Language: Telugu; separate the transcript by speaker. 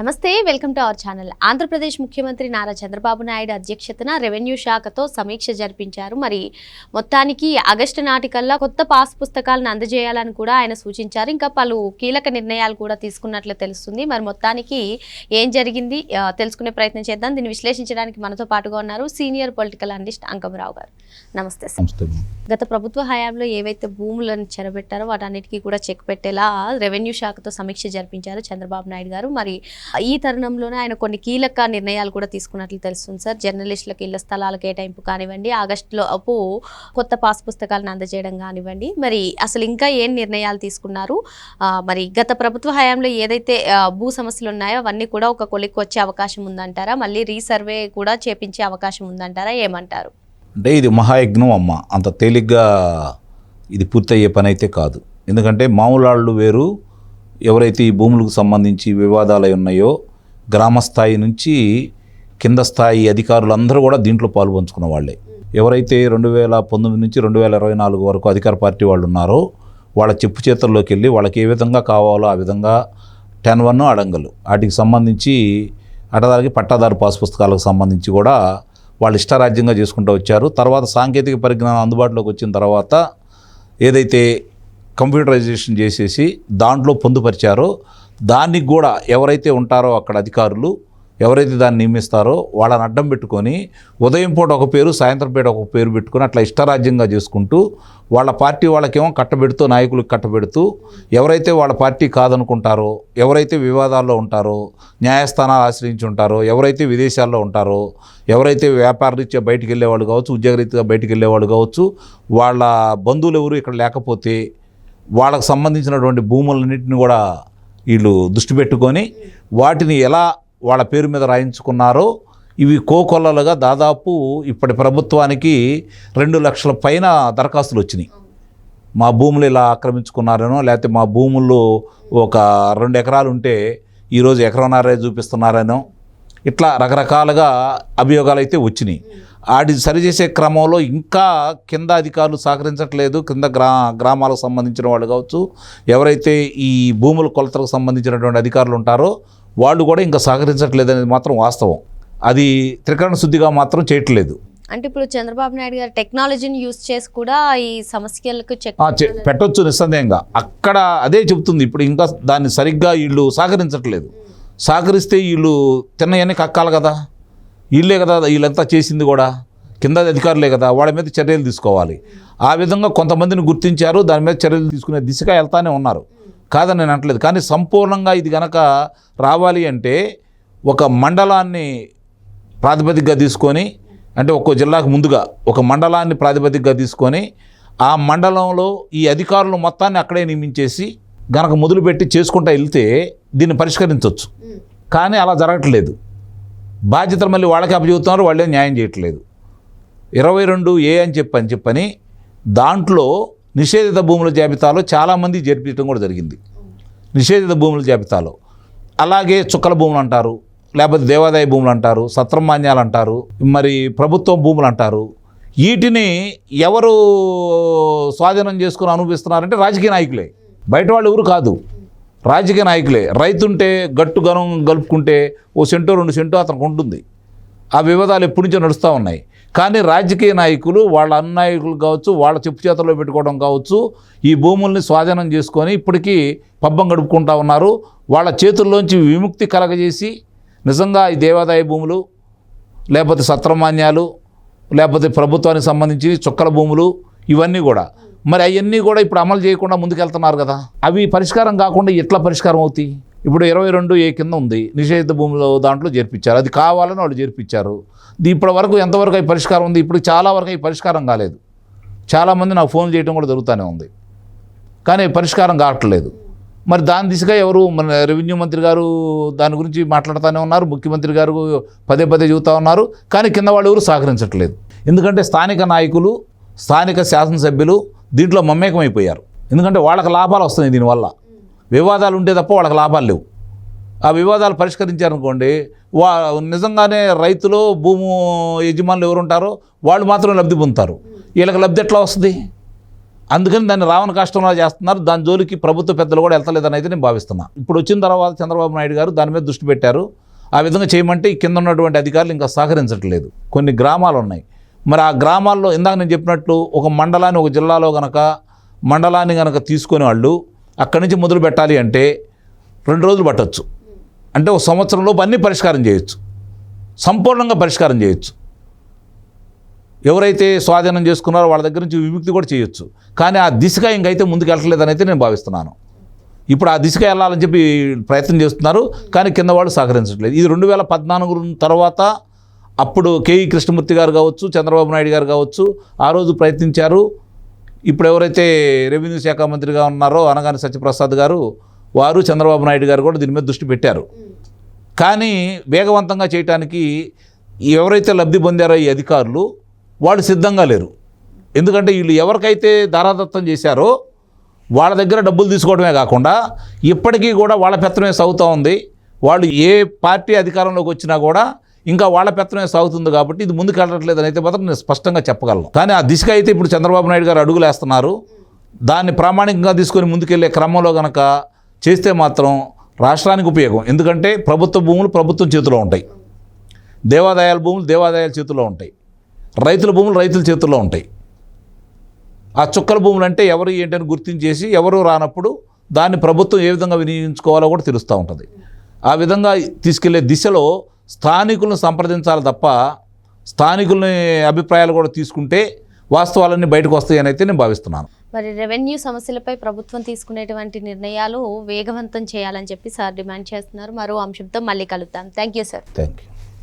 Speaker 1: నమస్తే welcome to our channel. Andhra Pradesh ముఖ్యమంత్రి నారా చంద్రబాబు నాయుడు అధ్యక్షతన రెవెన్యూ శాఖతో సమీక్ష జరిపించారు. మరి మొత్తానికి ఆగస్టు నాటికల్లా కొత్త పాస్ పుస్తకాలను అందజేయాలని కూడా ఆయన సూచించారు. ఇంకా పలు కీలక నిర్ణయాలు కూడా తీసుకున్నట్లు తెలుస్తుంది. మరి మొత్తానికి ఏం జరిగింది? తెలుసుకునే ప్రయత్నం చేద్దాం. దీన్ని విశ్లేషించడానికి మనతో పాటుగా ఉన్నారు సీనియర్ పొలిటికల్ అనలిస్ట్ అంకమరావు గారు. నమస్తే సార్. గత ప్రభుత్వ హయాంలో ఏవైతే భూములను చెరబెట్టారో వాటన్నిటికీ కూడా చెక్ పెట్టేలా రెవెన్యూ శాఖతో సమీక్ష జరిపించారు చంద్రబాబు నాయుడు గారు. మరి ఈ తరుణంలోనే ఆయన కొన్ని కీలక నిర్ణయాలు కూడా తీసుకున్నట్లు తెలుస్తుంది సార్. జర్నలిస్టులకు ఇళ్ళ స్థలాల కేటాయింపు కానివ్వండి ఆగస్టులో అప్పు కొత్త పాస్ పుస్తకాలను అందజేయడం కానివ్వండి. మరి అసలు ఇంకా ఏం నిర్ణయాలు తీసుకున్నారు? మరి గత ప్రభుత్వ హయాంలో ఏదైతే భూ సమస్యలు ఉన్నాయో అవన్నీ కూడా ఒక కొలిక్కి వచ్చే అవకాశం ఉందంటారా? మళ్ళీ రీసర్వే కూడా చేపించే అవకాశం ఉందంటారా? ఏమంటారు?
Speaker 2: అంటే ఇది మహాయజ్ఞం అమ్మ. అంత తేలిగ్గా ఇది పూర్తయ్యే పని అయితే కాదు. ఎందుకంటే మామూలు వాళ్ళు వేరు ఎవరైతే ఈ భూములకు సంబంధించి వివాదాలు అయి ఉన్నాయో గ్రామ స్థాయి నుంచి కింద స్థాయి అధికారులందరూ కూడా దీంట్లో పాలు పంచుకున్న వాళ్ళే. ఎవరైతే రెండు వేల పంతొమ్మిది నుంచి రెండు వేల ఇరవై నాలుగు వరకు అధికార పార్టీ వాళ్ళు ఉన్నారో వాళ్ళ చెప్పు చేతుల్లోకి వెళ్ళి వాళ్ళకి ఏ విధంగా కావాలో ఆ విధంగా టెన్ వన్ అడంగలు. వాటికి సంబంధించి అటదారికి పట్టాదారు పాస్ పుస్తకాలకు సంబంధించి కూడా వాళ్ళు ఇష్టారాజ్యంగా చేసుకుంటూ వచ్చారు. తర్వాత సాంకేతిక పరిజ్ఞానం అందుబాటులోకి వచ్చిన తర్వాత ఏదైతే కంప్యూటరైజేషన్ చేసేసి దాంట్లో పొందుపరిచారో దానికి కూడా ఎవరైతే ఉంటారో అక్కడ అధికారులు ఎవరైతే దాన్ని నియమిస్తారో వాళ్ళని అడ్డం పెట్టుకొని ఉదయం పూట ఒక పేరు సాయంత్రం పూట ఒక పేరు పెట్టుకొని అట్లా ఇష్టరాజ్యంగా చేసుకుంటూ వాళ్ళ పార్టీ వాళ్ళకేమో కట్టబెడుతూ నాయకులకు కట్టబెడుతూ ఎవరైతే వాళ్ళ పార్టీ కాదనుకుంటారో ఎవరైతే వివాదాల్లో ఉంటారో న్యాయస్థానాలు ఆశ్రయించి ఉంటారో ఎవరైతే విదేశాల్లో ఉంటారో ఎవరైతే వ్యాపారరీత్యా బయటికి వెళ్ళేవాళ్ళు కావచ్చు ఉద్యోగరీత్యా బయటికి వెళ్ళేవాళ్ళు కావచ్చు వాళ్ళ బంధువులు ఎవరు ఇక్కడ లేకపోతే వాళ్ళకు సంబంధించినటువంటి భూములన్నింటిని కూడా వీళ్ళు దృష్టి పెట్టుకొని వాటిని ఎలా వాళ్ళ పేరు మీద రాయించుకున్నారో ఇవి కోకొల్లలుగా దాదాపు ఇప్పటి ప్రభుత్వానికి రెండు లక్షల పైన దరఖాస్తులు వచ్చినాయి. మా భూములు ఇలా ఆక్రమించుకున్నారనో లేకపోతే మా భూముల్లో ఒక రెండు ఎకరాలు ఉంటే ఈరోజు ఎకరన్నరే చూపిస్తున్నారనో ఇట్లా రకరకాలుగా అభియోగాలు అయితే వచ్చినాయి. వాటి సరిచేసే క్రమంలో ఇంకా కింద అధికారులు సహకరించట్లేదు. కింద గ్రా గ్రామాలకు సంబంధించిన వాళ్ళు కావచ్చు ఎవరైతే ఈ భూముల కొలతలకు సంబంధించినటువంటి అధికారులు ఉంటారో వాళ్ళు కూడా ఇంకా సహకరించట్లేదు అనేది మాత్రం వాస్తవం. అది త్రికరణ శుద్ధిగా మాత్రం చేయట్లేదు.
Speaker 1: అంటే ఇప్పుడు చంద్రబాబు నాయుడు గారు టెక్నాలజీని యూజ్ చేసి కూడా ఈ సమస్యలకు
Speaker 2: పెట్టొచ్చు నిస్సందేహంగా. అక్కడ అదే చెప్తుంది ఇప్పుడు ఇంకా దాన్ని సరిగ్గా వీళ్ళు సహకరించట్లేదు. సహకరిస్తే వీళ్ళు తిన్నయన్నీ కక్కాలి కదా. వీళ్ళే కదా వీళ్ళంతా చేసింది కూడా. కింద అధికారులే కదా వాళ్ళ మీద చర్యలు తీసుకోవాలి. ఆ విధంగా కొంతమందిని గుర్తించారు దాని మీద చర్యలు తీసుకునే దిశగా వెళ్తానే ఉన్నారు. కాదని నేను అనట్లేదు కానీ సంపూర్ణంగా ఇది గనక రావాలి అంటే ఒక మండలాన్ని ప్రాతిపదికగా తీసుకొని అంటే ఒక్కో జిల్లాకు ముందుగా ఒక మండలాన్ని ప్రాతిపదికగా తీసుకొని ఆ మండలంలో ఈ అధికారులు మొత్తాన్ని అక్కడే నియమించేసి గనక మొదలుపెట్టి చేసుకుంటా వెళ్తే దీన్ని పరిష్కరించవచ్చు కానీ అలా జరగట్లేదు. బాధ్యతలు మళ్ళీ వాళ్ళకి అప్పచెబుతున్నారు వాళ్ళే న్యాయం చేయట్లేదు. ఇరవై రెండు ఏ అని చెప్పని చెప్పని దాంట్లో నిషేధిత భూముల జాబితాలో చాలామంది జరిపించడం కూడా జరిగింది. నిషేధిత భూముల జాబితాలో. అలాగే చుక్కల భూములు అంటారు లేకపోతే దేవాదాయ భూములు అంటారు సత్రమాన్యాలు అంటారు మరి ప్రభుత్వం భూములు అంటారు. వీటిని ఎవరు స్వాధీనం చేసుకుని అనుభవిస్తున్నారంటే రాజకీయ నాయకులే. బయట వాళ్ళు ఎవరు కాదు. రాజకీయ నాయకులే. రైతుంటే గట్టు గనం గలుపుకుంటే ఓ సెంటో రెండు సెంటో అతనికి ఉంటుంది. ఆ వివాదాలు ఎప్పటి నుంచో నడుస్తూ ఉన్నాయి. కానీ రాజకీయ నాయకులు వాళ్ళ అన్నాయకులు కావచ్చు వాళ్ళ చెప్పు చేతల్లో పెట్టుకోవడం కావచ్చు ఈ భూముల్ని స్వాధీనం చేసుకొని ఇప్పటికీ పబ్బం గడుపుకుంటా ఉన్నారు. వాళ్ళ చేతుల్లోంచి విముక్తి కలగజేసి నిజంగా ఈ దేవాదాయ భూములు లేకపోతే సత్రమాన్యాలు లేకపోతే ప్రభుత్వానికి సంబంధించి చుక్కల భూములు ఇవన్నీ కూడా మరి అవన్నీ కూడా ఇప్పుడు అమలు చేయకుండా ముందుకెళ్తున్నారు కదా. అవి పరిష్కారం కాకుండా ఎట్లా పరిష్కారం అవుతాయి? ఇప్పుడు ఇరవై రెండు ఏ కింద ఉంది? నిషేధిత భూములు దాంట్లో చేర్పించారు. అది కావాలని వాళ్ళు చేర్పించారు. ఇది ఇప్పటి వరకు ఎంతవరకు అవి పరిష్కారం ఉంది? ఇప్పుడు చాలా వరకు అవి పరిష్కారం కాలేదు. చాలామంది నాకు ఫోన్ చేయడం కూడా జరుగుతూనే ఉంది. కానీ పరిష్కారం కావట్లేదు. మరి దాని దిశగా ఎవరు మన రెవెన్యూ మంత్రి గారు దాని గురించి మాట్లాడుతూనే ఉన్నారు. ముఖ్యమంత్రి గారు పదే పదే చెబుతూ ఉన్నారు. కానీ కింద వాళ్ళు ఎవరు సహకరించట్లేదు. ఎందుకంటే స్థానిక నాయకులు స్థానిక శాసనసభ్యులు దీంట్లో మమ్మేకమైపోయారు ఎందుకంటే వాళ్ళకి లాభాలు వస్తున్నాయి దీనివల్ల. వివాదాలు ఉంటే తప్ప వాళ్ళకి లాభాలు లేవు. ఆ వివాదాలు పరిష్కరించారనుకోండి వా నిజంగానే రైతులు భూము యజమానులు ఎవరు ఉంటారో వాళ్ళు మాత్రం లబ్ధి పొందుతారు. వీళ్ళకి లబ్ధి ఎట్లా వస్తుంది? అందుకని దాన్ని రావణ కష్టంలో చేస్తున్నారు. దాని జోలికి ప్రభుత్వ పెద్దలు కూడా వెళ్తలేదని అయితే నేను భావిస్తున్నా. ఇప్పుడు వచ్చిన తర్వాత చంద్రబాబు నాయుడు గారు దాని మీద దృష్టి పెట్టారు. ఆ విధంగా చేయమంటే ఈ కింద ఉన్నటువంటి అధికారులు ఇంకా సహకరించట్లేదు. కొన్ని గ్రామాలు ఉన్నాయి. మరి ఆ గ్రామాల్లో ఇందాక నేను చెప్పినట్లు ఒక మండలాన్ని ఒక జిల్లాలో గనక మండలాన్ని గనక తీసుకునే వాళ్ళు అక్కడి నుంచి మొదలు పెట్టాలి అంటే రెండు రోజులు పట్టవచ్చు అంటే ఒక సంవత్సరంలోపు అన్ని పరిష్కారం చేయొచ్చు. సంపూర్ణంగా పరిష్కారం చేయొచ్చు. ఎవరైతే స్వాధీనం చేసుకున్నారో వాళ్ళ దగ్గర నుంచి విముక్తి కూడా చేయొచ్చు. కానీ ఆ దిశగా ఇంకైతే ముందుకు వెళ్ళట్లేదని అయితే నేను భావిస్తున్నాను. ఇప్పుడు ఆ దిశగా వెళ్ళాలని చెప్పి ప్రయత్నం చేస్తున్నారు కానీ కింద వాళ్ళు సహకరించట్లేదు. ఇది రెండు వేల పద్నాలుగు తర్వాత అప్పుడు కేఈ కృష్ణమూర్తి గారు కావచ్చు చంద్రబాబు నాయుడు గారు కావచ్చు ఆ రోజు ప్రయత్నించారు. ఇప్పుడు ఎవరైతే రెవెన్యూ శాఖ మంత్రిగా ఉన్నారో అనగాని సత్యప్రసాద్ గారు వారు చంద్రబాబు నాయుడు గారు కూడా దీని మీద దృష్టి పెట్టారు. కానీ వేగవంతంగా చేయటానికి ఎవరైతే లబ్ధి పొందారో ఈ అధికారులు వాళ్ళు సిద్ధంగా లేరు. ఎందుకంటే వీళ్ళు ఎవరికైతే దారాదత్తం చేశారో వాళ్ళ దగ్గర డబ్బులు తీసుకోవడమే కాకుండా ఇప్పటికీ కూడా వాళ్ళ పెత్తమే సాగుతూ ఉంది. వాళ్ళు ఏ పార్టీ అధికారంలోకి వచ్చినా కూడా ఇంకా వాళ్ళ పెత్తనమే సాగుతుంది కాబట్టి ఇది ముందుకు వెళ్ళట్లేదు అని అయితే మాత్రం నేను స్పష్టంగా చెప్పగలను. కానీ ఆ దిశగా అయితే ఇప్పుడు చంద్రబాబు నాయుడు గారు అడుగులేస్తున్నారు. దాన్ని ప్రామాణికంగా తీసుకొని ముందుకెళ్ళే క్రమంలో కనుక చేస్తే మాత్రం రాష్ట్రానికి ఉపయోగం. ఎందుకంటే ప్రభుత్వ భూములు ప్రభుత్వం చేతిలో ఉంటాయి. దేవాదాయాల భూములు దేవాదాయాల చేతిలో ఉంటాయి. రైతుల భూములు రైతుల చేతుల్లో ఉంటాయి. ఆ చుక్కల భూములు అంటే ఎవరు ఏంటని గుర్తించేసి ఎవరు రానప్పుడు దాన్ని ప్రభుత్వం ఏ విధంగా వినియోగించుకోవాలో కూడా తెలుస్తూ ఉంటుంది. ఆ విధంగా తీసుకెళ్ళే దిశలో స్థానికులను సంప్రదించాలి తప్ప స్థానికులని అభిప్రాయాలు కూడా తీసుకుంటే వాస్తవాలన్నీ బయటకు వస్తాయని అయితే నేను భావిస్తున్నాను.
Speaker 1: మరి రెవెన్యూ సమస్యలపై ప్రభుత్వం తీసుకునేటువంటి నిర్ణయాలు వేగవంతం చేయాలని చెప్పి సార్ డిమాండ్ చేస్తున్నారు. మరో అంశంతో మళ్ళీ కలుద్దాం. Thank you sir.
Speaker 2: Thank you.